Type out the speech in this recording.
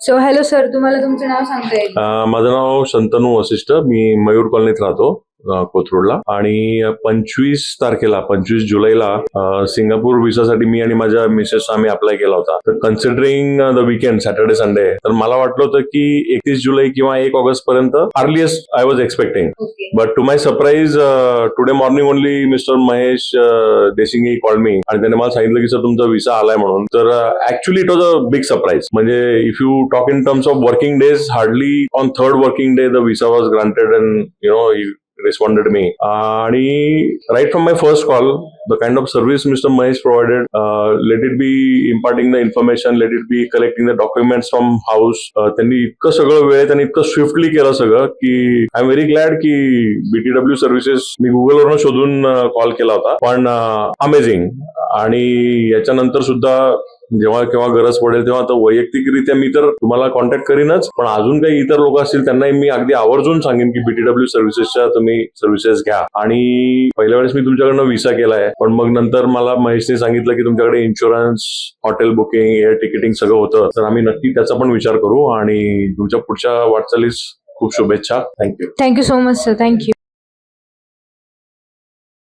So hello sir तुम्हाला तुमचं नाव सांगता येईल? माझं नाव शंतनू वसिष्ठ. मी मयूर कॉलनीत राहतो. कोथरूडला. आणि पंचवीस तारखेला पंचवीस जुलैला सिंगापूर व्हिसासाठी मी आणि माझ्या मिसेस आम्ही अप्लाय केला होता. तर considering the weekend Saturday Sunday तर मला वाटलं होतं की एकतीस जुलै किंवा एक ऑगस्ट पर्यंत earliest I was expecting but to my surprise today morning only Mister Mahesh Desinge call me आणि त्याने मला सांगितलं की सर तुमचा विसा आलाय म्हणून. तर actually it was a big surprise म्हणजे if you talk in terms of working days hardly on third working day the visa was granted and you know responded me. आणि right from my first call the kind of service mr mahesh provided uh, let it be imparting the information let it be collecting the documents from house. Uh, त्यांनी इतकं सगळं वेळेत आणि इतकं swiftly केलं सगळं की आय एम व्हेरी ग्लॅड की बीटीडब्ल्यू सर्व्हिसेस मी गुगलवरून शोधून uh, कॉल केला होता. पण uh, अमेझिंग आणि याच्यानंतर सुद्धा जेव्हा केव्हा गरज पडेल तेव्हा तर वैयक्तिकरित्या मी तर तुम्हाला कॉन्टॅक्ट करीनच. पण अजून काही इतर लोक असतील त्यांनाही मी अगदी आवर्जून सांगेन की बीटीडब्ल्यू सर्व्हिसेसच्या तुम्ही सर्व्हिसेस घ्या. आणि पहिल्या वेळेस मी तुमच्याकडनं विसा केलाय. पण मग नंतर मला महेशने सांगितलं की तुमच्याकडे insurance hotel booking air ticketing सगळं होतं. तर आम्ही नक्की त्याचा पण विचार करू आणि तुमच्या पुढच्या वाटचालीस खूप शुभेच्छा. Thank you thank you so much sir thank you